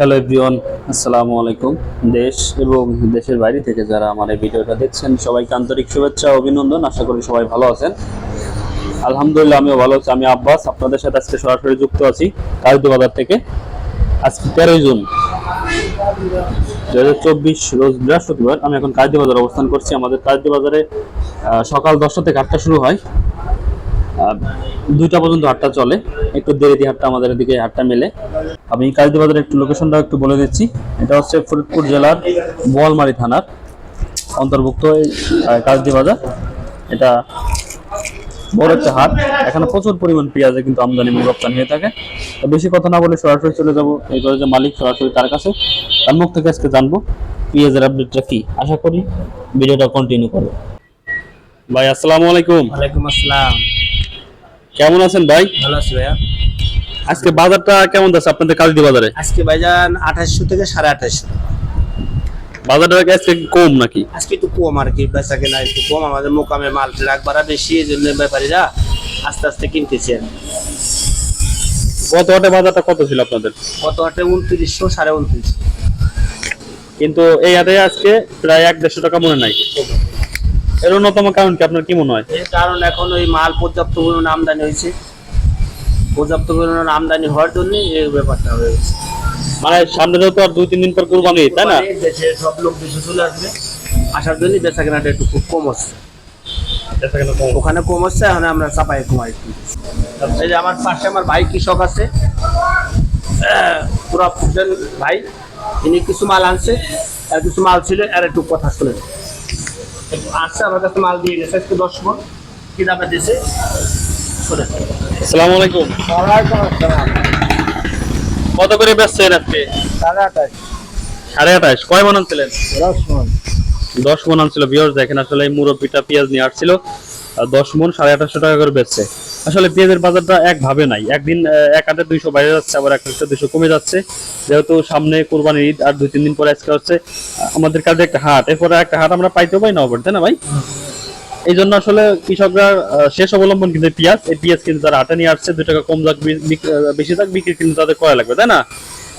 Hello everyone আসসালামু আলাইকুম দেশ এবং দেশের বাইরে থেকে যারা আমার এই ভিডিওটা দেখছেন, সবাইকে আন্তরিক শুভেচ্ছা অভিনন্দন, আশা করি সবাই ভালো আছেন। আলহামদুলিল্লাহ, আমিও ভালো আছি, আমি আব্বাস, আপনাদের সাথে আজকে সরাসরি যুক্ত আছি কাজদি বাজার থেকে। আজকে তেরোই জুন দু হাজার চব্বিশ রোজ বৃহস্পতিবার, আমি এখন কাজদি বাজার অবস্থান করছি। আমাদের কাজদি বাজারে সকাল দশটা থেকে আটটা শুরু হয়। দুইটা পর্যন্ত হাটটা চলে। একটু দেরি দিয়ে হাটটা আমাদের এদিকে হাটটা মেলে। আমি কাজদি বাজারের একটু লোকেশনটা একটু বলে দিচ্ছি। এটা হচ্ছে ফরিদপুর জেলার বোয়ালমারি থানার অন্তর্ভুক্ত এই আহ, কাজদি বাজার এটা বড় একটা হাট। এখানে প্রচুর পরিমাণ পেঁয়াজে কিন্তু আমদানি এবং রপ্তানি হয়ে থাকে। তো বেশি কথা না বলে সরাসরি চলে যাব। এই যে মালিক সরাসরি তার কাছে। তার মুখ থেকে আজকে জানব পেঁয়াজের আপডেটটা কি। আশা করি ভিডিওটা কন্টিনিউ করব। ভাই আসসালামু আলাইকুম। ওয়ালাইকুম আসসালাম। কেমন আছেন ভাই? ভালো আছি ভাইয়া। আজকে বাজারটা কেমন যাচ্ছে আপনাদের কালদি বাজারে? আজকে ভাইজান আঠাশশো থেকে সাড়ে আঠাশশো। বাজারটা আজকে কম নাকি? আজকে একটু কম আর কি বেচা কেনা একটু কম। আমাদের মোকামে মাল ট্রাক ভাড়া বেশি এই জন্য ব্যাপারীরা আস্তে আস্তে কিনতেছে গত হাটে বাজারটা কত ছিল আপনাদের? গত হাটে উনত্রিশশো সাড়ে উনত্রিশশো। কিন্তু এই হাটে আজকে প্রায় এক দেড়শো টাকা মনে নাই। এর অন্যতম কারণ কি? আপনার কি মনে হয়? এর কারণ এখন ওই মাল পর্যাপ্ত পরিমাণ আমদানি হয়েছে। পর্যাপ্ত পরিমাণ আমদানি হওয়ার জন্য এই ব্যাপারটা হয়েছে মানে সামনে তো আর দুই তিন দিন পর কুরবানি তাই না? দেশে সব লোক দেশে চলে আসবে। আসার জন্য বেচা কেনাটা একটু খুব কম হচ্ছে। ওখানে কম হচ্ছে এখন আমরা চাপাই কমাই এই যে আমার পাশে আমার ভাই কৃষক আছে। পুরা ভাই তিনি কিছু মাল আনছে আর কিছু মাল ছিল আর একটু কথা শুনে। আসছে আমার কাছে মাল দিয়ে গেছে আজকে দশ মন কি দামে দিয়েছে? আসসালামু আলাইকুম। কত করে বেচছেন আজকে? সাড়ে আঠাশ। সাড়ে আঠাশ। কয় মন আনছিলেন? দশ মন দশ মন আনছিল বিয়র দেখেন আসলে এই মুরব্বিটা পেঁয়াজ নিয়ে আসছিল আর দশ মন সাড়ে আঠাশশো টাকা করে বেচছে। আসলে পেঁয়াজের বাজারটা একভাবে নাই। একদিন এক হাজার দুইশো বাইরে যাচ্ছে আবার এক হাজার দুইশো কমে যাচ্ছে। যেহেতু সামনে কোরবানির ঈদ আর দুই তিন দিন পরে আজকে হচ্ছে আমাদের কাছে একটা হাট। এরপরে একটা হাট আমরা পাইতেও পাই না পারি তাই না ভাই? এই জন্য আসলে কৃষকরা শেষ অবলম্বন কিন্তু পেঁয়াজ। এই পেঁয়াজ কিন্তু তারা হাটে নিয়ে আসছে দুই টাকা কম যাক বেশি যাক বিক্রি কিন্তু তাদের করা লাগবে তাই না?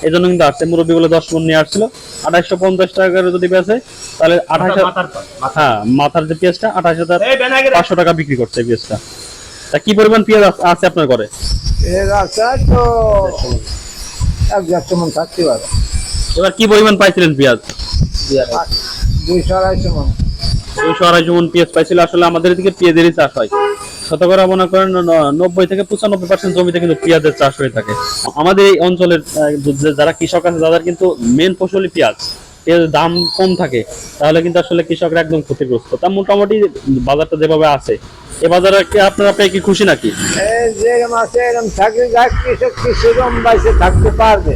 এই জন্য কিন্তু আসছে মুরব্বী বলে দশ মন নিয়ে আসছিল। আঠাশশো পঞ্চাশ টাকা করে যদি বেচে তাহলে আঠাশ হ্যাঁ মাথার যে পেঁয়াজটা আঠাশ হাজার পাঁচশো টাকা বিক্রি করছে পেঁয়াজটা। তা কি পরিমাণ পেঁয়াজ আছে আপনার ঘরে? এর আছে তো এক দেড়শো মন থাকতে পারে। এবার কি পরিমাণ পাইছিলেন পেঁয়াজ? দুইশো আড়াইশো মন দুইশো আড়াইশো মন পেঁয়াজ পাইছিল। আসলে আমাদের এদিকে পেঁয়াজেরই চাষ হয়। শতকরা মনে করেন নব্বই থেকে পঁচানব্বই পার্সেন্ট জমিতে কিন্তু পেঁয়াজের চাষ হয়ে থাকে। আমাদের এই অঞ্চলের যারা কৃষক আছে যাদের কিন্তু মেন ফসলই পেঁয়াজ। পেঁয়াজের দাম কম থাকে তাহলে কিন্তু আসলে কৃষকরা একদম ক্ষতিগ্রস্ত। তা মোটামুটি বাজারটা যেভাবে আছে এ বাজারে কি আপনারা আপনি কি খুশি নাকি? যে মাসে এরকম থাকলে যাক কৃষক বাইসে থাকতে পারবে।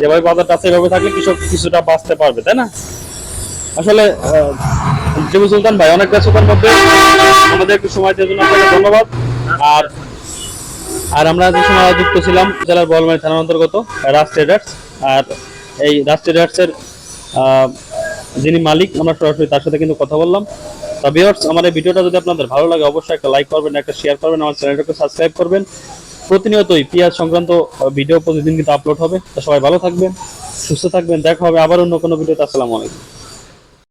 যেভাবে বাজারটা আছে এভাবে থাকলে কৃষক কিছুটা বাঁচতে পারবে তাই না? আসলে জিবু সুলতান ভাই অনেক ব্যস্ততার মধ্যে আমাদের একটু সময় দেওয়ার জন্য আপনাকে ধন্যবাদ। আর আর আমরা যে সময় যুক্ত ছিলাম জেলার বলমারি থানার অন্তর্গত রাজ ট্রেডার্স। আর এই রাষ্ট্রীয় ট্রেডার্সের যিনি মালিক, আমরা সরাসরি তার সাথে কিন্তু কথা বললাম। তা ভিউয়ার্স আমার এই ভিডিওটা যদি আপনাদের ভালো লাগে, অবশ্যই একটা লাইক করবেন, একটা শেয়ার করবেন, আমার চ্যানেলটাকে সাবস্ক্রাইব করবেন। প্রতিনিয়তই পেঁয়াজ সংক্রান্ত ভিডিও প্রতিদিন কিন্তু আপলোড হবে। তো সবাই ভালো থাকবেন, সুস্থ থাকবেন। দেখা হবে আবার অন্য কোনো ভিডিওতে আসসালামু আলাইকুম।